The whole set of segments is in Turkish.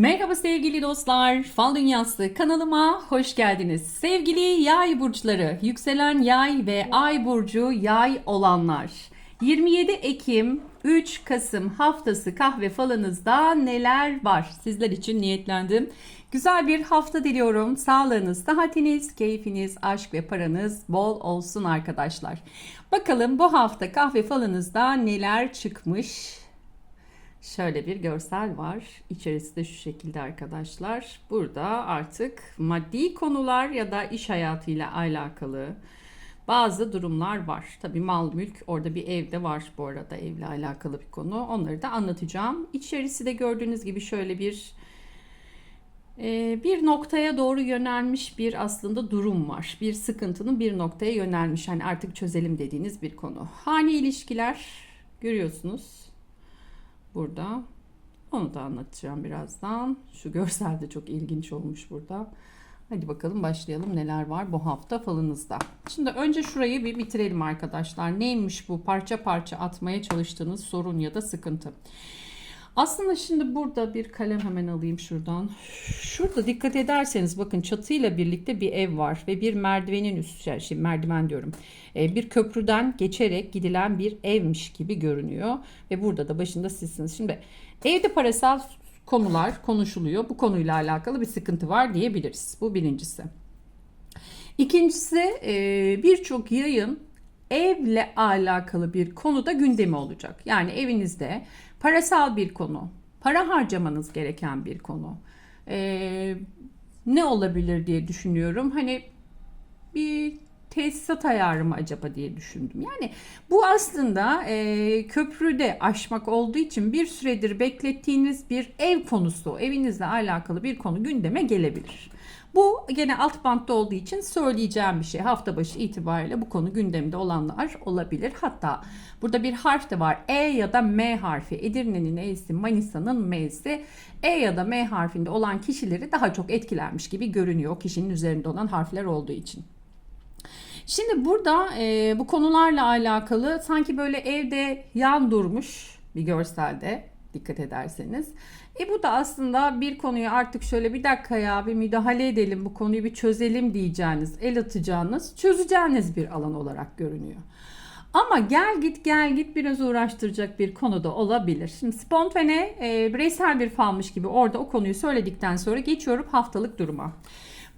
Merhaba sevgili dostlar. Fal Dünyası kanalıma hoş geldiniz. Sevgili yay burçları, yükselen yay ve ay burcu yay olanlar. 27 Ekim 3 Kasım haftası kahve falınızda neler var? Sizler için niyetlendim. Güzel bir hafta diliyorum. Sağlığınız, sıhhatiniz, keyfiniz, aşk ve paranız bol olsun arkadaşlar. Bakalım bu hafta kahve falınızda neler çıkmış? Şöyle bir görsel var. İçerisi de şu şekilde arkadaşlar. Burada artık maddi konular ya da iş hayatıyla alakalı bazı durumlar var. Tabii mal mülk orada bir evde var bu arada evle alakalı bir konu. Onları da anlatacağım. İçerisi de gördüğünüz gibi şöyle bir e, bir noktaya doğru yönelmiş bir aslında durum var. Bir sıkıntının bir noktaya yönelmiş. Hani artık çözelim dediğiniz bir konu. Hani ilişkiler görüyorsunuz burada. Onu da anlatacağım birazdan. Şu görsel de çok ilginç olmuş burada. Hadi bakalım başlayalım neler var bu hafta falınızda. Şimdi önce şurayı bir bitirelim arkadaşlar. Neymiş bu parça parça atmaya çalıştığınız sorun ya da sıkıntı. Aslında şimdi burada bir kalem hemen alayım şuradan. Şurada dikkat ederseniz bakın çatıyla birlikte bir ev var ve bir merdivenin üstü şey merdiven diyorum. E, bir köprüden geçerek gidilen bir evmiş gibi görünüyor ve burada da başında sizsiniz. Şimdi evde parasal konular konuşuluyor. Bu konuyla alakalı bir sıkıntı var diyebiliriz. Bu birincisi. İkincisi e, birçok yayın evle alakalı bir konuda gündemi olacak. Yani evinizde parasal bir konu, para harcamanız gereken bir konu. Ee, ne olabilir diye düşünüyorum. Hani bir tesisat ayarı mı acaba diye düşündüm. Yani bu aslında e, köprüde aşmak olduğu için bir süredir beklettiğiniz bir ev konusu, evinizle alakalı bir konu gündeme gelebilir. Bu gene alt bantta olduğu için söyleyeceğim bir şey. Hafta başı itibariyle bu konu gündemde olanlar olabilir. Hatta burada bir harf de var. E ya da M harfi. Edirne'nin E'si, Manisa'nın M'si. E ya da M harfinde olan kişileri daha çok etkilenmiş gibi görünüyor. Kişinin üzerinde olan harfler olduğu için. Şimdi burada e, bu konularla alakalı sanki böyle evde yan durmuş bir görselde dikkat ederseniz. E bu da aslında bir konuyu artık şöyle bir dakika ya bir müdahale edelim bu konuyu bir çözelim diyeceğiniz, el atacağınız, çözeceğiniz bir alan olarak görünüyor. Ama gel git gel git biraz uğraştıracak bir konu da olabilir. Şimdi spontane e, bireysel bir falmış gibi orada o konuyu söyledikten sonra geçiyorum haftalık duruma.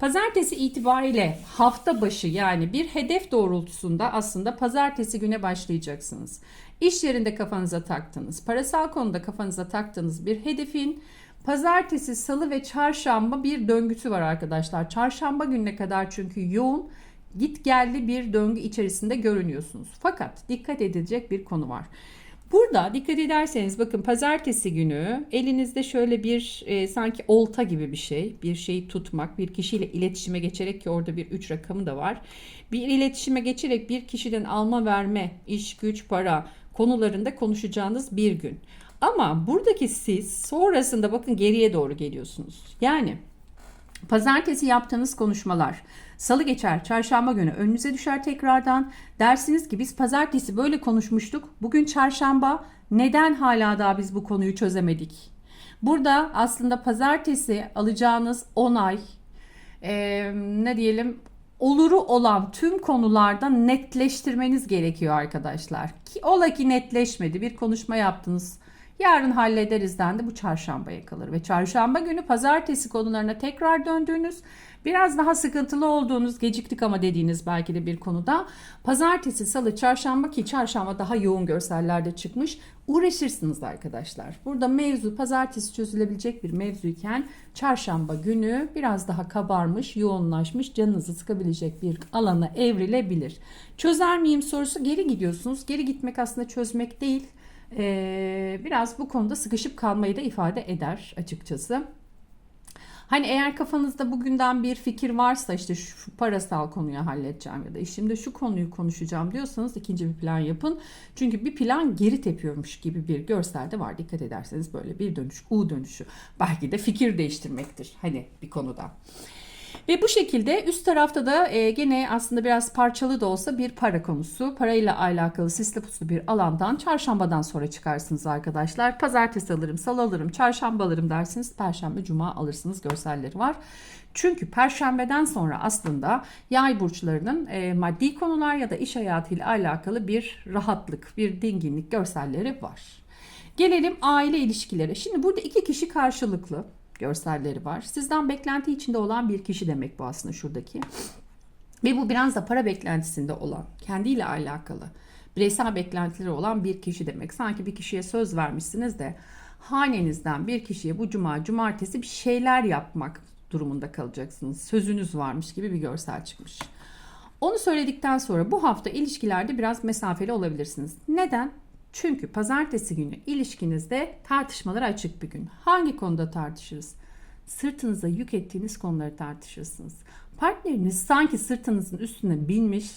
Pazartesi itibariyle hafta başı yani bir hedef doğrultusunda aslında pazartesi güne başlayacaksınız. İş yerinde kafanıza taktığınız, parasal konuda kafanıza taktığınız bir hedefin pazartesi, salı ve çarşamba bir döngüsü var arkadaşlar. Çarşamba gününe kadar çünkü yoğun git geldi bir döngü içerisinde görünüyorsunuz. Fakat dikkat edilecek bir konu var. Burada dikkat ederseniz bakın pazartesi günü elinizde şöyle bir e, sanki olta gibi bir şey. Bir şeyi tutmak, bir kişiyle iletişime geçerek ki orada bir üç rakamı da var. Bir iletişime geçerek bir kişiden alma verme, iş güç, para konularında konuşacağınız bir gün. Ama buradaki siz sonrasında bakın geriye doğru geliyorsunuz. Yani Pazartesi yaptığınız konuşmalar salı geçer, çarşamba günü önünüze düşer tekrardan. Dersiniz ki biz pazartesi böyle konuşmuştuk. Bugün çarşamba neden hala daha biz bu konuyu çözemedik? Burada aslında pazartesi alacağınız onay e, ne diyelim oluru olan tüm konularda netleştirmeniz gerekiyor arkadaşlar. Ki ola ki netleşmedi bir konuşma yaptınız Yarın hallederiz dendi bu çarşambaya kalır ve çarşamba günü pazartesi konularına tekrar döndüğünüz biraz daha sıkıntılı olduğunuz geciktik ama dediğiniz belki de bir konuda pazartesi, salı, çarşamba ki çarşamba daha yoğun görsellerde çıkmış uğraşırsınız arkadaşlar. Burada mevzu pazartesi çözülebilecek bir mevzuyken çarşamba günü biraz daha kabarmış, yoğunlaşmış, canınızı sıkabilecek bir alana evrilebilir. Çözer miyim sorusu geri gidiyorsunuz. Geri gitmek aslında çözmek değil e, biraz bu konuda sıkışıp kalmayı da ifade eder açıkçası. Hani eğer kafanızda bugünden bir fikir varsa işte şu parasal konuyu halledeceğim ya da işimde şu konuyu konuşacağım diyorsanız ikinci bir plan yapın. Çünkü bir plan geri tepiyormuş gibi bir görselde var. Dikkat ederseniz böyle bir dönüş, U dönüşü. Belki de fikir değiştirmektir hani bir konuda. Ve bu şekilde üst tarafta da e, gene aslında biraz parçalı da olsa bir para konusu. Parayla alakalı sisli puslu bir alandan çarşambadan sonra çıkarsınız arkadaşlar. Pazartesi alırım, salı alırım, çarşamba alırım dersiniz. Perşembe, cuma alırsınız görselleri var. Çünkü perşembeden sonra aslında yay burçlarının e, maddi konular ya da iş hayatıyla alakalı bir rahatlık, bir dinginlik görselleri var. Gelelim aile ilişkileri. Şimdi burada iki kişi karşılıklı görselleri var. Sizden beklenti içinde olan bir kişi demek bu aslında şuradaki. Ve bu biraz da para beklentisinde olan, kendiyle alakalı, bireysel beklentileri olan bir kişi demek. Sanki bir kişiye söz vermişsiniz de hanenizden bir kişiye bu cuma, cumartesi bir şeyler yapmak durumunda kalacaksınız. Sözünüz varmış gibi bir görsel çıkmış. Onu söyledikten sonra bu hafta ilişkilerde biraz mesafeli olabilirsiniz. Neden? Çünkü pazartesi günü ilişkinizde tartışmalara açık bir gün. Hangi konuda tartışırız? Sırtınıza yük ettiğiniz konuları tartışırsınız. Partneriniz sanki sırtınızın üstüne binmiş,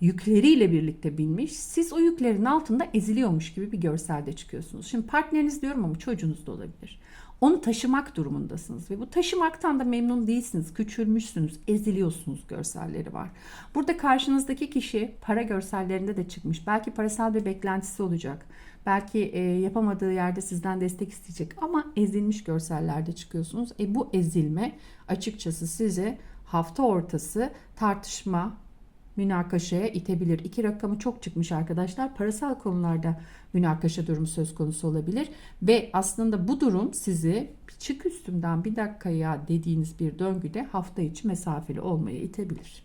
yükleriyle birlikte binmiş. Siz o yüklerin altında eziliyormuş gibi bir görselde çıkıyorsunuz. Şimdi partneriniz diyorum ama çocuğunuz da olabilir. Onu taşımak durumundasınız ve bu taşımaktan da memnun değilsiniz. Küçülmüşsünüz, eziliyorsunuz görselleri var. Burada karşınızdaki kişi para görsellerinde de çıkmış. Belki parasal bir beklentisi olacak. Belki e, yapamadığı yerde sizden destek isteyecek ama ezilmiş görsellerde çıkıyorsunuz. E bu ezilme açıkçası size hafta ortası tartışma, münakaşaya itebilir. İki rakamı çok çıkmış arkadaşlar. Parasal konularda münakaşa durumu söz konusu olabilir. Ve aslında bu durum sizi çık üstümden bir dakikaya dediğiniz bir döngüde hafta içi mesafeli olmaya itebilir.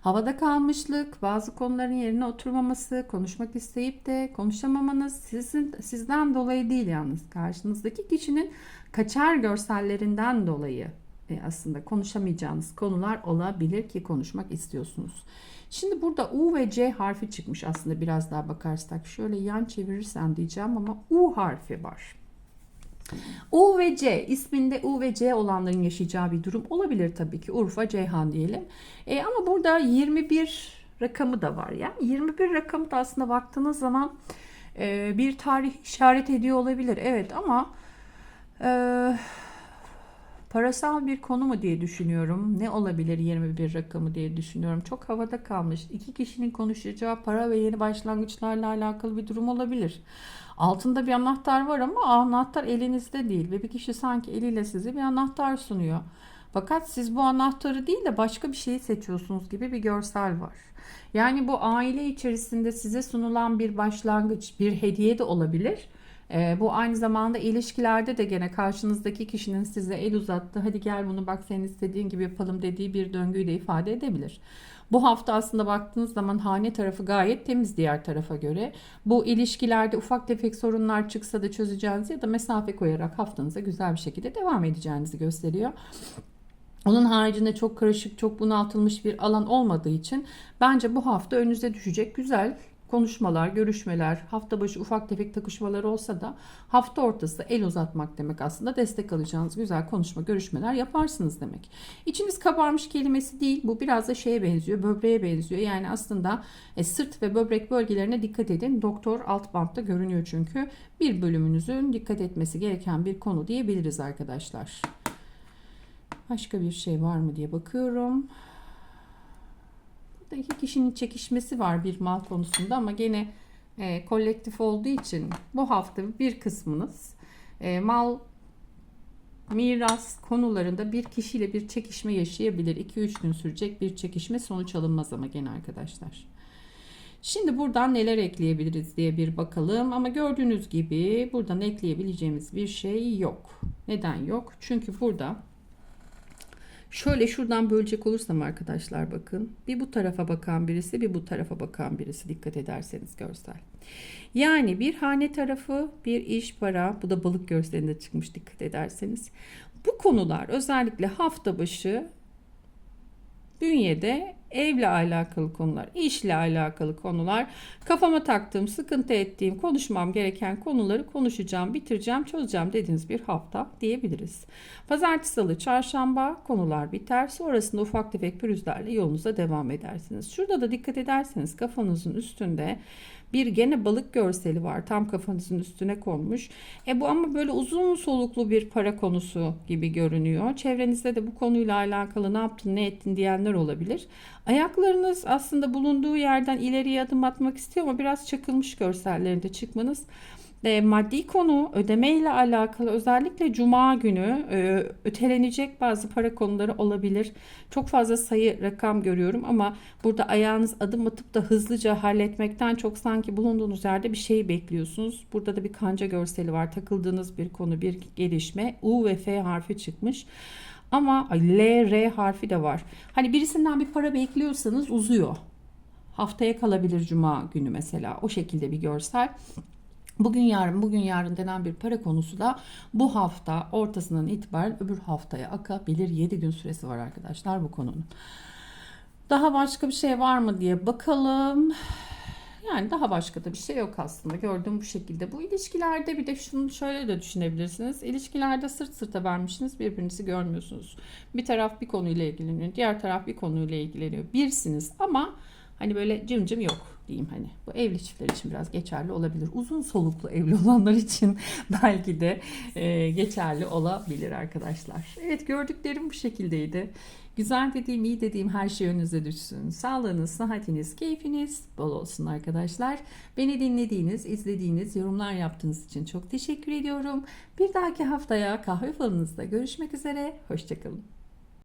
Havada kalmışlık, bazı konuların yerine oturmaması, konuşmak isteyip de konuşamamanız sizin sizden dolayı değil yalnız karşınızdaki kişinin kaçar görsellerinden dolayı e, aslında konuşamayacağınız konular olabilir ki konuşmak istiyorsunuz. Şimdi burada U ve C harfi çıkmış aslında biraz daha bakarsak. Şöyle yan çevirirsem diyeceğim ama U harfi var. U ve C isminde U ve C olanların yaşayacağı bir durum olabilir tabii ki. Urfa, Ceyhan diyelim. E, ama burada 21 rakamı da var. Yani 21 rakamı da aslında baktığınız zaman e, bir tarih işaret ediyor olabilir. Evet ama e, Parasal bir konu mu diye düşünüyorum. Ne olabilir 21 rakamı diye düşünüyorum. Çok havada kalmış. İki kişinin konuşacağı para ve yeni başlangıçlarla alakalı bir durum olabilir. Altında bir anahtar var ama anahtar elinizde değil ve bir kişi sanki eliyle size bir anahtar sunuyor. Fakat siz bu anahtarı değil de başka bir şeyi seçiyorsunuz gibi bir görsel var. Yani bu aile içerisinde size sunulan bir başlangıç, bir hediye de olabilir e, bu aynı zamanda ilişkilerde de gene karşınızdaki kişinin size el uzattı. Hadi gel bunu bak senin istediğin gibi yapalım dediği bir döngüyü de ifade edebilir. Bu hafta aslında baktığınız zaman hane tarafı gayet temiz diğer tarafa göre. Bu ilişkilerde ufak tefek sorunlar çıksa da çözeceğinizi ya da mesafe koyarak haftanıza güzel bir şekilde devam edeceğinizi gösteriyor. Onun haricinde çok karışık, çok bunaltılmış bir alan olmadığı için bence bu hafta önünüze düşecek güzel konuşmalar, görüşmeler, hafta başı ufak tefek takışmalar olsa da hafta ortası el uzatmak demek aslında destek alacağınız güzel konuşma, görüşmeler yaparsınız demek. İçiniz kabarmış kelimesi değil bu biraz da şeye benziyor, böbreğe benziyor. Yani aslında e, sırt ve böbrek bölgelerine dikkat edin. Doktor alt bantta görünüyor çünkü. Bir bölümünüzün dikkat etmesi gereken bir konu diyebiliriz arkadaşlar. Başka bir şey var mı diye bakıyorum. Burada iki kişinin çekişmesi var bir mal konusunda ama gene e, kolektif olduğu için bu hafta bir kısmınız e, mal miras konularında bir kişiyle bir çekişme yaşayabilir. 2-3 gün sürecek bir çekişme sonuç alınmaz ama gene arkadaşlar. Şimdi buradan neler ekleyebiliriz diye bir bakalım. Ama gördüğünüz gibi buradan ekleyebileceğimiz bir şey yok. Neden yok? Çünkü burada Şöyle şuradan bölecek olursam arkadaşlar bakın. Bir bu tarafa bakan birisi bir bu tarafa bakan birisi dikkat ederseniz görsel. Yani bir hane tarafı bir iş para bu da balık görselinde çıkmış dikkat ederseniz. Bu konular özellikle hafta başı bünyede evle alakalı konular, işle alakalı konular, kafama taktığım, sıkıntı ettiğim, konuşmam gereken konuları konuşacağım, bitireceğim, çözeceğim dediğiniz bir hafta diyebiliriz. Pazartesi, salı, çarşamba konular biter. Sonrasında ufak tefek pürüzlerle yolunuza devam edersiniz. Şurada da dikkat ederseniz kafanızın üstünde Bir gene balık görseli var. Tam kafanızın üstüne konmuş. E bu ama böyle uzun soluklu bir para konusu gibi görünüyor. Çevrenizde de bu konuyla alakalı ne yaptın ne ettin diyenler olabilir. Ayaklarınız aslında bulunduğu yerden ileriye adım atmak istiyor ama biraz çakılmış görsellerinde çıkmanız e, maddi konu ödeme ile alakalı özellikle cuma günü e, ötelenecek bazı para konuları olabilir. Çok fazla sayı rakam görüyorum ama burada ayağınız adım atıp da hızlıca halletmekten çok sanki bulunduğunuz yerde bir şey bekliyorsunuz. Burada da bir kanca görseli var. Takıldığınız bir konu, bir gelişme. U ve F harfi çıkmış. Ama L, R harfi de var. Hani birisinden bir para bekliyorsanız uzuyor. Haftaya kalabilir cuma günü mesela. O şekilde bir görsel. Bugün yarın bugün yarın denen bir para konusu da bu hafta ortasından itibaren öbür haftaya akabilir. 7 gün süresi var arkadaşlar bu konunun. Daha başka bir şey var mı diye bakalım. Yani daha başka da bir şey yok aslında. Gördüğüm bu şekilde. Bu ilişkilerde bir de şunu şöyle de düşünebilirsiniz. İlişkilerde sırt sırta vermişsiniz birbirinizi görmüyorsunuz. Bir taraf bir konuyla ilgileniyor. Diğer taraf bir konuyla ilgileniyor. Birsiniz ama hani böyle cımcım yok diyeyim hani. Bu evli çiftler için biraz geçerli olabilir. Uzun soluklu evli olanlar için belki de e, geçerli olabilir arkadaşlar. Evet gördüklerim bu şekildeydi. Güzel dediğim, iyi dediğim her şey önünüze düşsün. Sağlığınız, sıhhatiniz, keyfiniz bol olsun arkadaşlar. Beni dinlediğiniz, izlediğiniz, yorumlar yaptığınız için çok teşekkür ediyorum. Bir dahaki haftaya kahve falınızda görüşmek üzere. Hoşçakalın.